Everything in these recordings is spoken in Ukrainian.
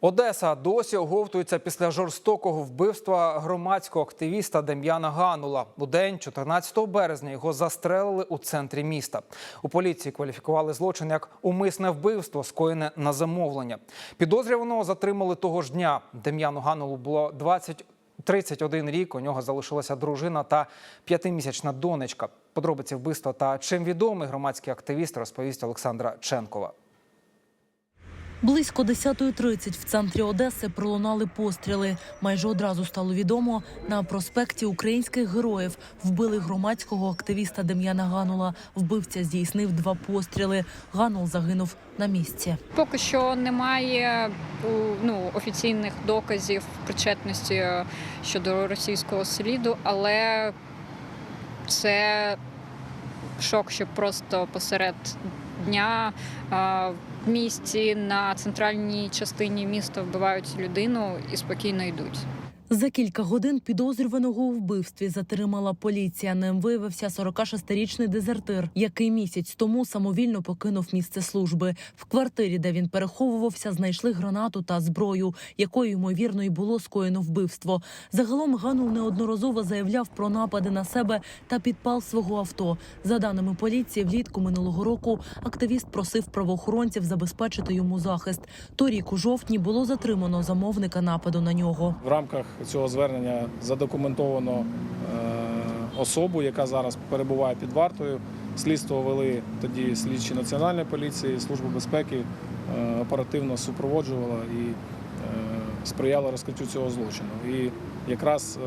Одеса досі оговтується після жорстокого вбивства громадського активіста Дем'яна Ганула. У день 14 березня його застрелили у центрі міста. У поліції кваліфікували злочин як умисне вбивство, скоєне на замовлення. Підозрюваного затримали того ж дня. Дем'яну Ганулу було 20 31 рік. У нього залишилася дружина та п'ятимісячна донечка. Подробиці вбивства та чим відомий громадський активіст розповість Олександра Ченкова. Близько 10.30 в центрі Одеси пролунали постріли. Майже одразу стало відомо, на проспекті українських героїв вбили громадського активіста Дем'яна Ганула. Вбивця здійснив два постріли. Ганул загинув на місці. Поки що немає ну, офіційних доказів причетності е, щодо російського сліду, але це шок, що просто посеред дня е, місті на центральній частині міста вбивають людину і спокійно йдуть. За кілька годин підозрюваного у вбивстві затримала поліція. Ним виявився 46-річний дезертир, який місяць тому самовільно покинув місце служби. В квартирі, де він переховувався, знайшли гранату та зброю, якою ймовірно й було скоєно вбивство. Загалом Ганул неодноразово заявляв про напади на себе та підпал свого авто. За даними поліції, влітку минулого року активіст просив правоохоронців забезпечити йому захист. Торік у жовтні було затримано замовника нападу на нього. В рамках цього звернення задокументовано е, особу, яка зараз перебуває під вартою. Слідство вели тоді слідчі національної поліції, служба безпеки е, оперативно супроводжувала і е, сприяла розкриттю цього злочину. І якраз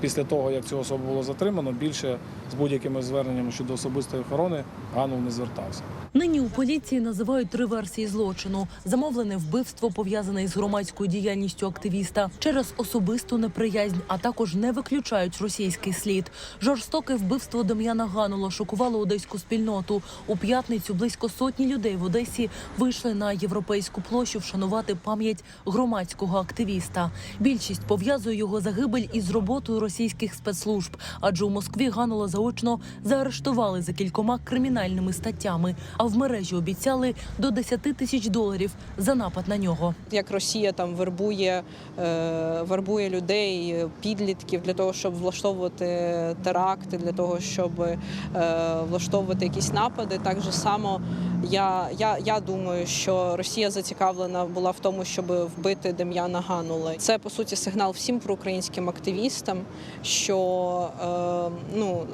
після того, як цю особу було затримано, більше з будь-якими зверненнями щодо особистої охорони Ганул не звертався. Нині у поліції називають три версії злочину: замовлене вбивство пов'язане із громадською діяльністю активіста через особисту неприязнь, а також не виключають російський слід. Жорстоке вбивство Дем'яна Ганула шокувало одеську спільноту. У п'ятницю близько сотні людей в Одесі вийшли на європейську площу вшанувати пам'ять громадського активіста. Більшість пов'язує його загибель із роботою російських спецслужб, адже у Москві Ганула заочно заарештували за кількома кримінальними статтями. А в мережі обіцяли до 10 тисяч доларів за напад на нього. як Росія там вербує, е, вербує людей, підлітків для того, щоб влаштовувати теракти, для того, щоб е, влаштовувати якісь напади. Так же само я, я, я думаю, що Росія зацікавлена була в тому, щоб вбити Дем'яна Ганула. Це по суті сигнал всім проукраїнським активістам, що е, ну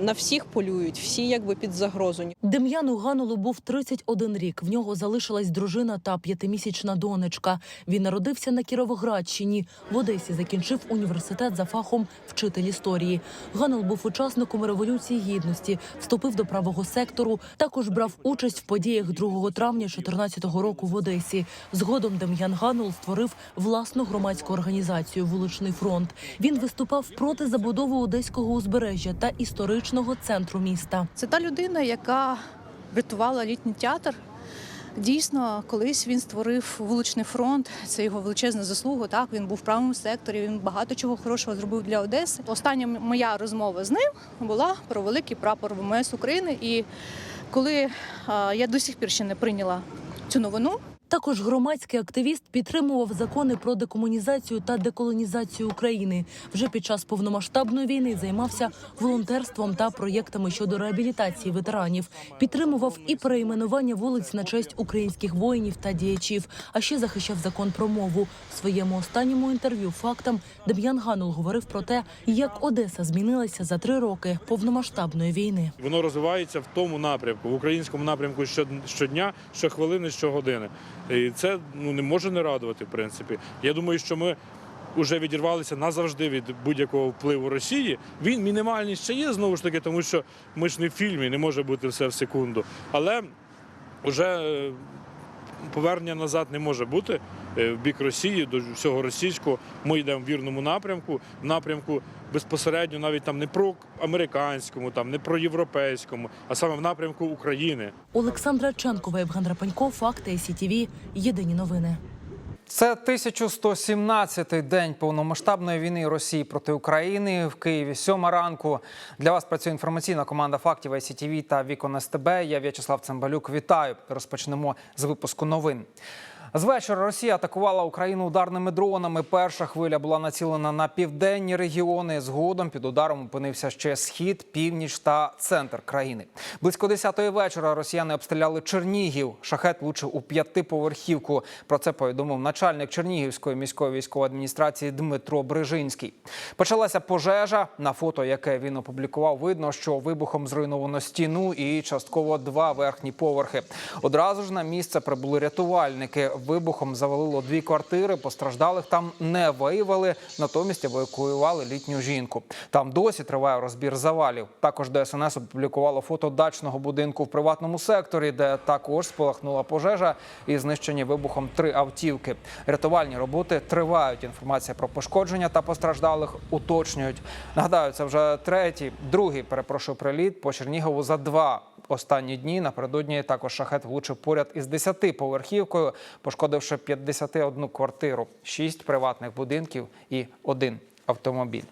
на всіх полюють, всі якби під загрозою. Дем'яну Ганулу був 31 рік. В нього залишилась дружина та п'ятимісячна донечка. Він народився на Кіровоградщині. В Одесі закінчив університет за фахом вчитель історії. Ганул був учасником революції гідності, вступив до правого сектору. Також брав участь в подіях 2 травня 2014 року в Одесі. Згодом Дем'ян Ганул створив власну громадську організацію Вуличний фронт. Він виступав проти забудови одеського узбережжя та історичного центру міста. Це та людина, яка врятувала літній театр. Дійсно, колись він створив вуличний фронт. Це його величезна заслуга. Так він був в правому секторі. Він багато чого хорошого зробив для Одеси. Остання моя розмова з ним була про великий прапор ВМС України. І коли е, я до сих пір ще не прийняла цю новину, Також громадський активіст підтримував закони про декомунізацію та деколонізацію України. Вже під час повномасштабної війни займався волонтерством та проєктами щодо реабілітації ветеранів. Підтримував і перейменування вулиць на честь українських воїнів та діячів. А ще захищав закон про мову. В своєму останньому інтерв'ю фактам Дем'ян Ганул говорив про те, як Одеса змінилася за три роки повномасштабної війни. Воно розвивається в тому напрямку, в українському напрямку щод- щодня, щохвилини, щогодини. І це ну не може не радувати, в принципі. Я думаю, що ми вже відірвалися назавжди від будь-якого впливу Росії. Він мінімальний ще є знову ж таки, тому що ми ж не в фільмі, не може бути все в секунду. Але вже е, повернення назад не може бути в бік Росії, до всього російського. Ми йдемо в вірному напрямку, в напрямку безпосередньо навіть там не про американському, там не про європейському, а саме в напрямку України. Олександра Ченкова, Євген Рапанько, Факти СІТІВІ. Єдині новини. Це 1117-й день повномасштабної війни Росії проти України в Києві. Сьома ранку для вас працює інформаційна команда фактів ICTV та Вікон СТБ. Я В'ячеслав Цимбалюк. Вітаю. Розпочнемо з випуску новин. З вечора Росія атакувала Україну ударними дронами. Перша хвиля була націлена на південні регіони. Згодом під ударом опинився ще схід, північ та центр країни. Близько 10-ї вечора росіяни обстріляли Чернігів. Шахет влучив у п'ятиповерхівку. Про це повідомив начальник Чернігівської міської військової адміністрації Дмитро Брижинський. Почалася пожежа. На фото, яке він опублікував, видно, що вибухом зруйновано стіну і частково два верхні поверхи. Одразу ж на місце прибули рятувальники. Вибухом завалило дві квартири. Постраждалих там не виявили. Натомість евакуювали літню жінку. Там досі триває розбір завалів. Також ДСНС опублікувало фото дачного будинку в приватному секторі, де також спалахнула пожежа і знищені вибухом три автівки. Рятувальні роботи тривають. Інформація про пошкодження та постраждалих уточнюють. Нагадаю, це вже третій, другий перепрошую приліт по Чернігову за два останні дні. Напередодні також шахет влучив поряд із 10-поверхівкою, пошкодивши 51 квартиру, 6 приватних будинків і один автомобіль.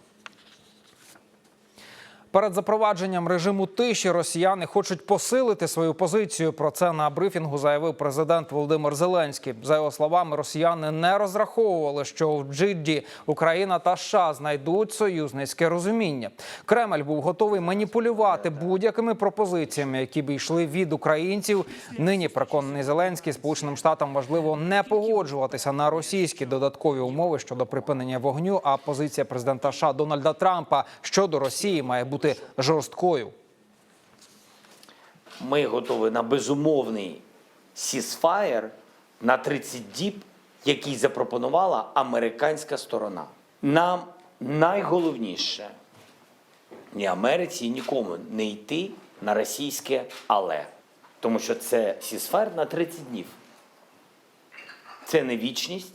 Перед запровадженням режиму тиші росіяни хочуть посилити свою позицію. Про це на брифінгу заявив президент Володимир Зеленський. За його словами, росіяни не розраховували, що в Джидді Україна та США знайдуть союзницьке розуміння. Кремль був готовий маніпулювати будь-якими пропозиціями, які б йшли від українців. Нині переконаний Зеленський, сполученим штатам важливо не погоджуватися на російські додаткові умови щодо припинення вогню. А позиція президента США Дональда Трампа щодо Росії має бути жорсткою. ми готові на безумовний сісфаєр на 30 діб, який запропонувала американська сторона. Нам найголовніше ні Америці, нікому не йти на російське але. Тому що це сісфаєр на 30 днів. Це не вічність,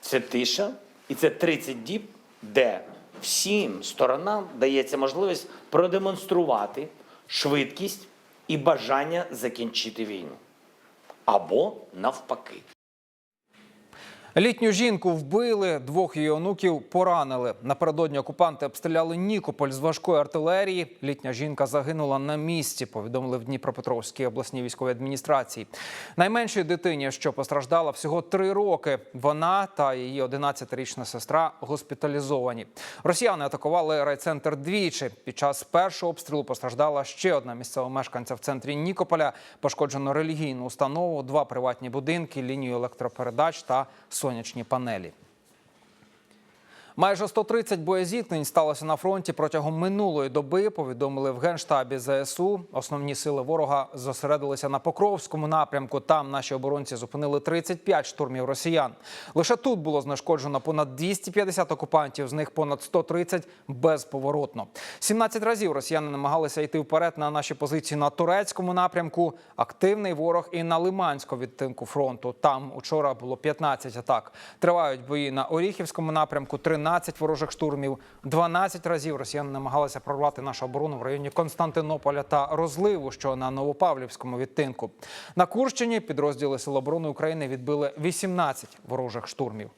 це тиша, і це 30 діб, де всім сторонам дається можливість продемонструвати швидкість і бажання закінчити війну. Або навпаки. Літню жінку вбили, двох її онуків поранили. Напередодні окупанти обстріляли Нікополь з важкої артилерії. Літня жінка загинула на місці. Повідомили в Дніпропетровській обласній військовій адміністрації. Найменшій дитині, що постраждала всього три роки. Вона та її 11-річна сестра госпіталізовані. Росіяни атакували райцентр двічі. Під час першого обстрілу постраждала ще одна місцева мешканця в центрі Нікополя. Пошкоджено релігійну установу, два приватні будинки, лінію електропередач та сонячні панелі. Майже 130 боєзіткнень сталося на фронті протягом минулої доби. Повідомили в генштабі ЗСУ. Основні сили ворога зосередилися на Покровському напрямку. Там наші оборонці зупинили 35 штурмів росіян. Лише тут було знешкоджено понад 250 окупантів, з них понад 130 безповоротно. 17 разів росіяни намагалися йти вперед на наші позиції на турецькому напрямку. Активний ворог і на Лиманському відтинку фронту. Там учора було 15 атак. Тривають бої на Оріхівському напрямку. 13 ворожих штурмів. 12 разів росіяни намагалися прорвати нашу оборону в районі Константинополя та розливу, що на Новопавлівському відтинку. На Курщині підрозділи Сил оборони України відбили 18 ворожих штурмів.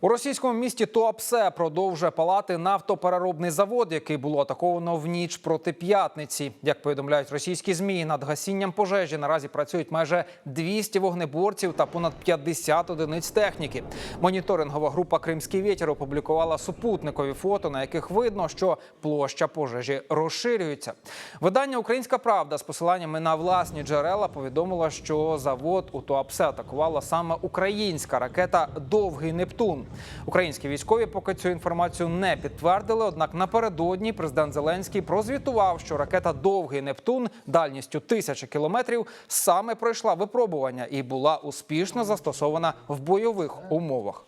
У російському місті Туапсе продовжує палати нафтопереробний завод, який було атаковано в ніч проти п'ятниці. Як повідомляють російські змі, над гасінням пожежі наразі працюють майже 200 вогнеборців та понад 50 одиниць техніки. Моніторингова група Кримський вітер опублікувала супутникові фото, на яких видно, що площа пожежі розширюється. Видання Українська Правда з посиланнями на власні джерела повідомило, що завод у Туапсе атакувала саме українська ракета Довгий Нептун. Українські військові поки цю інформацію не підтвердили. Однак напередодні президент Зеленський прозвітував, що ракета Довгий Нептун дальністю тисячі кілометрів саме пройшла випробування і була успішно застосована в бойових умовах.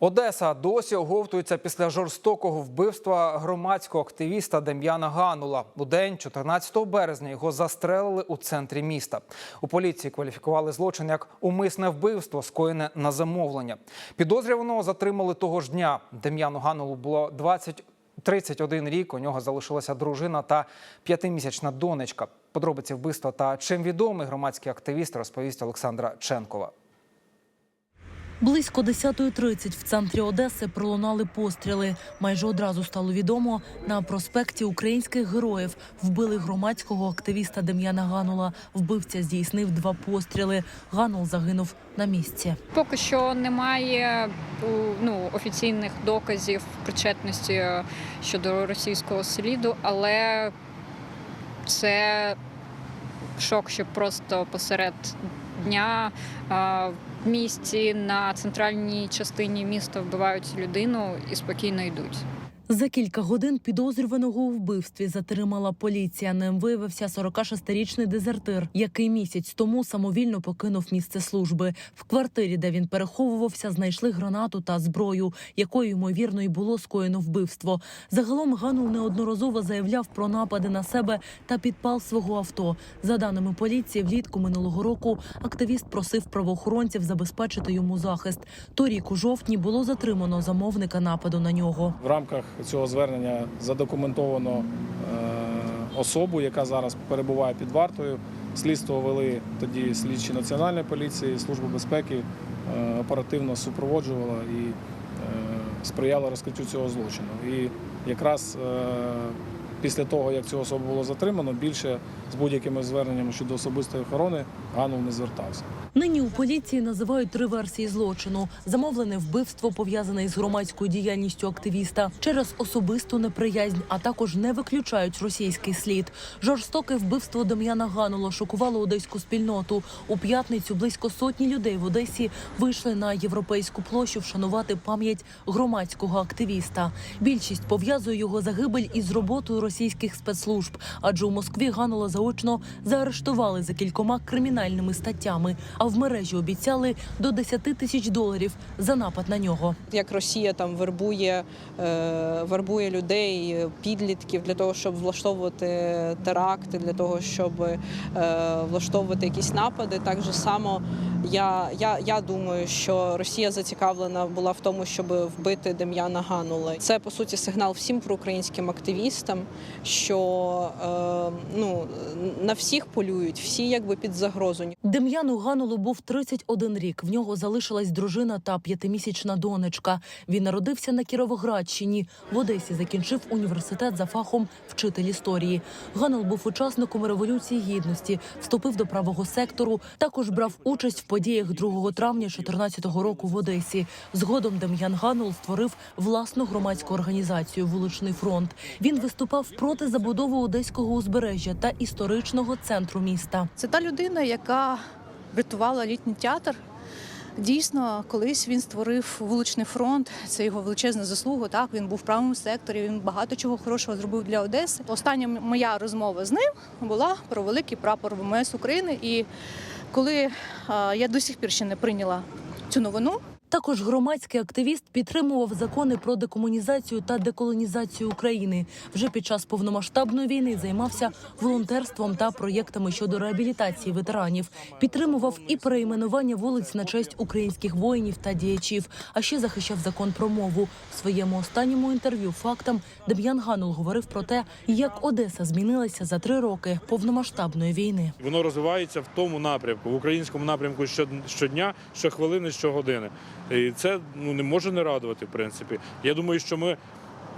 Одеса досі оговтується після жорстокого вбивства громадського активіста Дем'яна Ганула. У день 14 березня його застрелили у центрі міста. У поліції кваліфікували злочин як умисне вбивство, скоєне на замовлення. Підозрюваного затримали того ж дня. Дем'яну Ганулу було 20 31 рік. У нього залишилася дружина та п'ятимісячна донечка. Подробиці вбивства та чим відомий громадський активіст розповість Олександра Ченкова. Близько 10.30 в центрі Одеси пролунали постріли. Майже одразу стало відомо, на проспекті українських героїв вбили громадського активіста Дем'яна Ганула. Вбивця здійснив два постріли. Ганул загинув на місці. Поки що немає ну, офіційних доказів причетності е, щодо російського сліду, але це шок, що просто посеред дня місті на центральній частині міста вбивають людину і спокійно йдуть. За кілька годин підозрюваного у вбивстві затримала поліція. Ним виявився 46-річний дезертир, який місяць тому самовільно покинув місце служби. В квартирі, де він переховувався, знайшли гранату та зброю, якою ймовірно й було скоєно вбивство. Загалом Ганул неодноразово заявляв про напади на себе та підпал свого авто. За даними поліції, влітку минулого року активіст просив правоохоронців забезпечити йому захист. Торік у жовтні було затримано замовника нападу на нього. В рамках цього звернення задокументовано е, особу, яка зараз перебуває під вартою. Слідство вели тоді слідчі національної поліції, служба безпеки е, оперативно супроводжувала і е, сприяла розкриттю цього злочину. І якраз після того, як цю особу було затримано, більше з будь-якими зверненнями щодо особистої охорони Ганул не звертався. Нині у поліції називають три версії злочину: замовлене вбивство пов'язане із громадською діяльністю активіста через особисту неприязнь, а також не виключають російський слід. Жорстоке вбивство Дем'яна Ганула шокувало одеську спільноту. У п'ятницю близько сотні людей в Одесі вийшли на європейську площу вшанувати пам'ять громадського активіста. Більшість пов'язує його загибель із роботою російських спецслужб, адже у Москві Ганула заочно заарештували за кількома кримінальними статтями. А в мережі обіцяли до 10 тисяч доларів за напад на нього. Як Росія там вербує, е, вербує людей, підлітків для того, щоб влаштовувати теракти, для того, щоб е, влаштовувати якісь напади. Так же само я, я, я думаю, що Росія зацікавлена була в тому, щоб вбити Дем'яна Ганула. Це по суті сигнал всім проукраїнським активістам, що е, ну на всіх полюють, всі якби під загрозою. Дем'яну Ганулу був 31 рік. В нього залишилась дружина та п'ятимісячна донечка. Він народився на Кіровоградщині. В Одесі закінчив університет за фахом вчитель історії. Ганул був учасником революції гідності, вступив до правого сектору. Також брав участь в подіях 2 травня 2014 року в Одесі. Згодом Дем'ян Ганул створив власну громадську організацію Вуличний фронт. Він виступав проти забудови одеського узбережжя та історичного центру міста. Це та людина, яка врятувала літній театр. Дійсно, колись він створив вуличний фронт. Це його величезна заслуга. Так він був в правому секторі. Він багато чого хорошого зробив для Одеси. Остання моя розмова з ним була про великий прапор ВМС України. І коли я до сих пір ще не прийняла цю новину, Також громадський активіст підтримував закони про декомунізацію та деколонізацію України. Вже під час повномасштабної війни займався волонтерством та проєктами щодо реабілітації ветеранів. Підтримував і перейменування вулиць на честь українських воїнів та діячів. А ще захищав закон про мову. В своєму останньому інтерв'ю фактам Дем'ян Ганул говорив про те, як Одеса змінилася за три роки повномасштабної війни. Воно розвивається в тому напрямку, в українському напрямку щод- щодня, щохвилини, щогодини. І це ну, не може не радувати, в принципі. Я думаю, що ми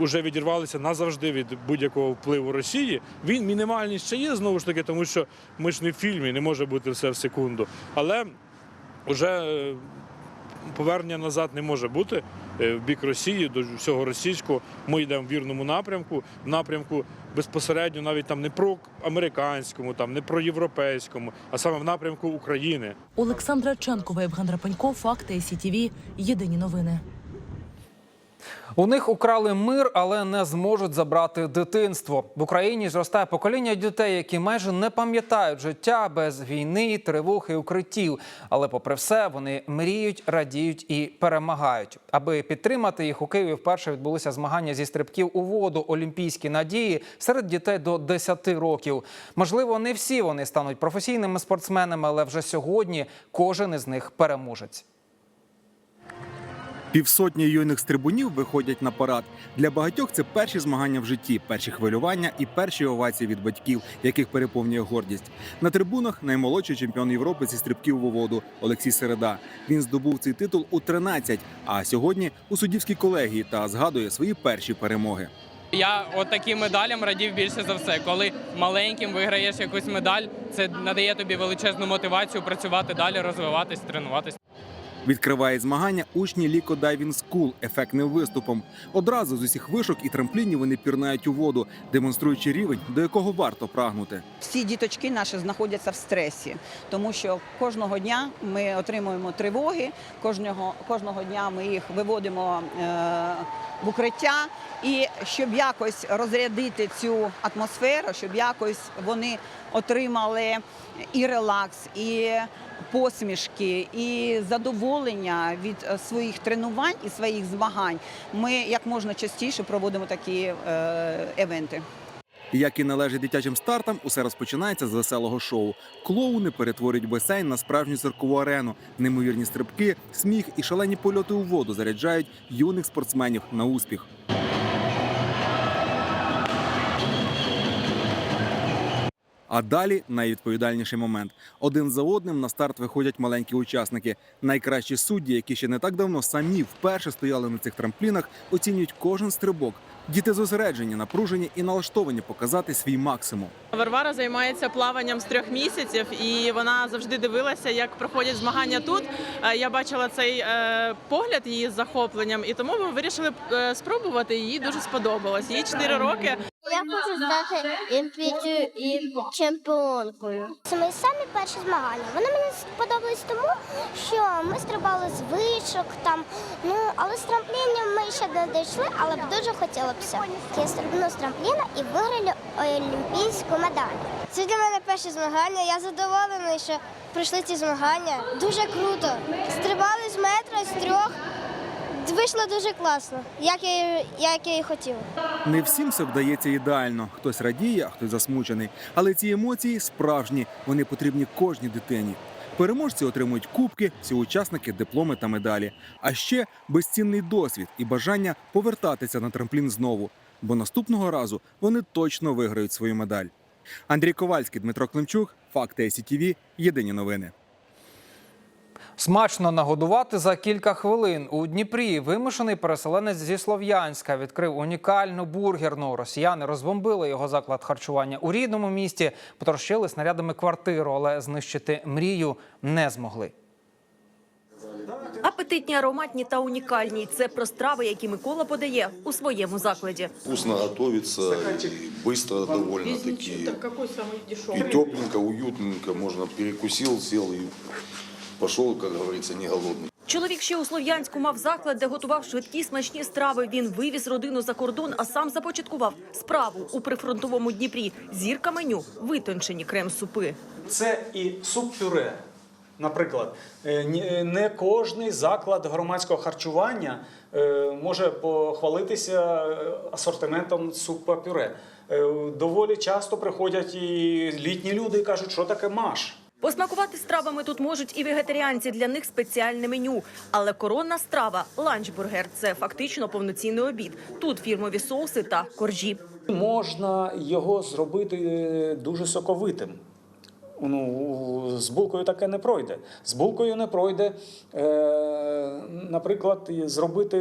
вже відірвалися назавжди від будь-якого впливу Росії. Він мінімальний ще є, знову ж таки, тому що ми ж не в фільмі, не може бути все в секунду. Але вже е, повернення назад не може бути в бік Росії, до всього російського. Ми йдемо в вірному напрямку, в напрямку безпосередньо навіть там не про американському, там не про європейському, а саме в напрямку України. Олександра Ченкова, Євген Рапенько, Факти СІТІВІ. Єдині новини. У них украли мир, але не зможуть забрати дитинство. В Україні зростає покоління дітей, які майже не пам'ятають життя без війни, тривог і укриттів. Але, попри все, вони мріють, радіють і перемагають. Аби підтримати їх у Києві, вперше відбулися змагання зі стрибків у воду Олімпійські надії серед дітей до 10 років. Можливо, не всі вони стануть професійними спортсменами, але вже сьогодні кожен із них переможець. Півсотні юних стрибунів виходять на парад. Для багатьох це перші змагання в житті, перші хвилювання і перші овації від батьків, яких переповнює гордість. На трибунах наймолодший чемпіон Європи зі стрибків у воду Олексій Середа. Він здобув цей титул у 13, а сьогодні у суддівській колегії та згадує свої перші перемоги. Я от медалям радів більше за все. Коли маленьким виграєш якусь медаль, це надає тобі величезну мотивацію працювати далі, розвиватись, тренуватись. Відкриває змагання учні Ліко Дайвін Скул ефектним виступом. Одразу з усіх вишок і трамплінів вони пірнають у воду, демонструючи рівень, до якого варто прагнути. Всі діточки наші знаходяться в стресі, тому що кожного дня ми отримуємо тривоги, кожного, кожного дня ми їх виводимо е, в укриття. І щоб якось розрядити цю атмосферу, щоб якось вони отримали і релакс, і посмішки, і задоволення від е, своїх тренувань і своїх змагань, ми як можна частіше проводимо такі е, евенти. Як і належить дитячим стартам, усе розпочинається з веселого шоу. Клоуни перетворюють басейн на справжню циркову арену. Неймовірні стрибки, сміх і шалені польоти у воду заряджають юних спортсменів на успіх. А далі найвідповідальніший момент. Один за одним на старт виходять маленькі учасники. Найкращі судді, які ще не так давно самі вперше стояли на цих трамплінах, оцінюють кожен стрибок. Діти зосереджені, напружені і налаштовані показати свій максимум. Варвара займається плаванням з трьох місяців, і вона завжди дивилася, як проходять змагання тут. Е, Я бачила цей е, погляд її з захопленням, і тому ми вирішили е, спробувати. Їй дуже сподобалось. Їй 4 роки. Я хочу стати олімпійцею і чемпіонкою. Це мої самі перші змагання. Вони мені сподобались тому, що ми стрибали з вишок там. Ну але з трамплінів ми ще не дійшли, але б дуже хотіла б все. Я стрибну з трампліна і виграю олімпійську медаль. Це для мене перші змагання. Я задоволений, що пройшли ці змагання. Дуже круто. Стрибали з метра, з трьох. Вийшло дуже класно, як я, як я і хотіла. Не всім все вдається ідеально. Хтось радіє, а хтось засмучений. Але ці емоції справжні. Вони потрібні кожній дитині. Переможці отримують кубки, всі учасники дипломи та медалі. А ще безцінний досвід і бажання повертатися на трамплін знову. Бо наступного разу вони точно виграють свою медаль. Андрій Ковальський, Дмитро Климчук, Факти СІТВ, Єдині новини. Смачно нагодувати за кілька хвилин. У Дніпрі вимушений переселенець зі Слов'янська відкрив унікальну бургерну. Росіяни розбомбили його заклад харчування у рідному місті, потрощили снарядами квартиру, але знищити мрію не змогли. Апетитні, ароматні та унікальні це про страви, які Микола подає у своєму закладі. Вкусно готовится, и быстро довольно-таки. И тепленько, уютненько, можно перекусил, сел и пошел, как говорится, не голодный. Чоловік ще у Слов'янську мав заклад, де готував швидкі смачні страви. Він вивіз родину за кордон, а сам започаткував справу у прифронтовому Дніпрі. Зірка меню витончені крем-супи. Це і суп-пюре. Наприклад, Е, е, не кожний заклад громадського харчування е, може похвалитися асортиментом супа-пюре. Доволі часто приходять і літні люди і кажуть, що таке маш. Посмакувати стравами тут можуть і вегетаріанці. Для них спеціальне меню. Але коронна страва ланчбургер це фактично повноцінний обід. Тут фірмові соуси та коржі. Можна його зробити е, дуже соковитим. Ну, з булкою таке не пройде. З булкою не пройде, е, наприклад, зробити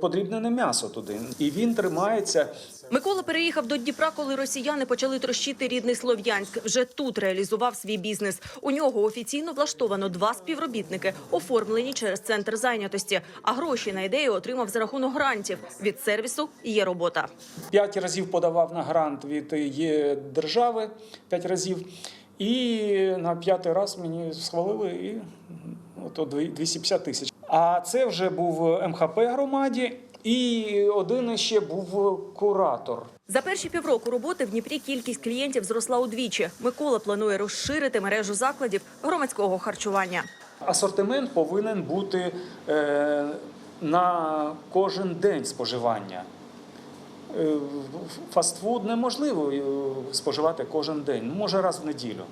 подрібнене м'ясо туди. І він тримається. Микола переїхав до Дніпра, коли росіяни почали трощити рідний Слов'янськ. Вже тут реалізував свій бізнес. У нього офіційно влаштовано два співробітники, оформлені через центр зайнятості. А гроші на ідею отримав за рахунок грантів. Від сервісу є робота. П'ять разів подавав на грант від є держави, п'ять разів. І на п'ятий раз мені схвалили і ото 250 тисяч. А це вже був МХП громаді, і один ще був куратор. За перші півроку роботи в Дніпрі кількість клієнтів зросла удвічі. Микола планує розширити мережу закладів громадського харчування. Асортимент повинен бути е, на кожен день споживання. Е, Фастфуд неможливо е, споживати кожен день, може раз в неділю.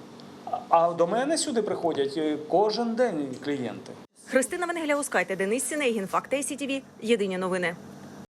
А- А до мене сюди приходять е, кожен день клієнти. Христина Венгеля Ускайте, Денис Сінегін, Факти СІТІВІ. Єдині новини.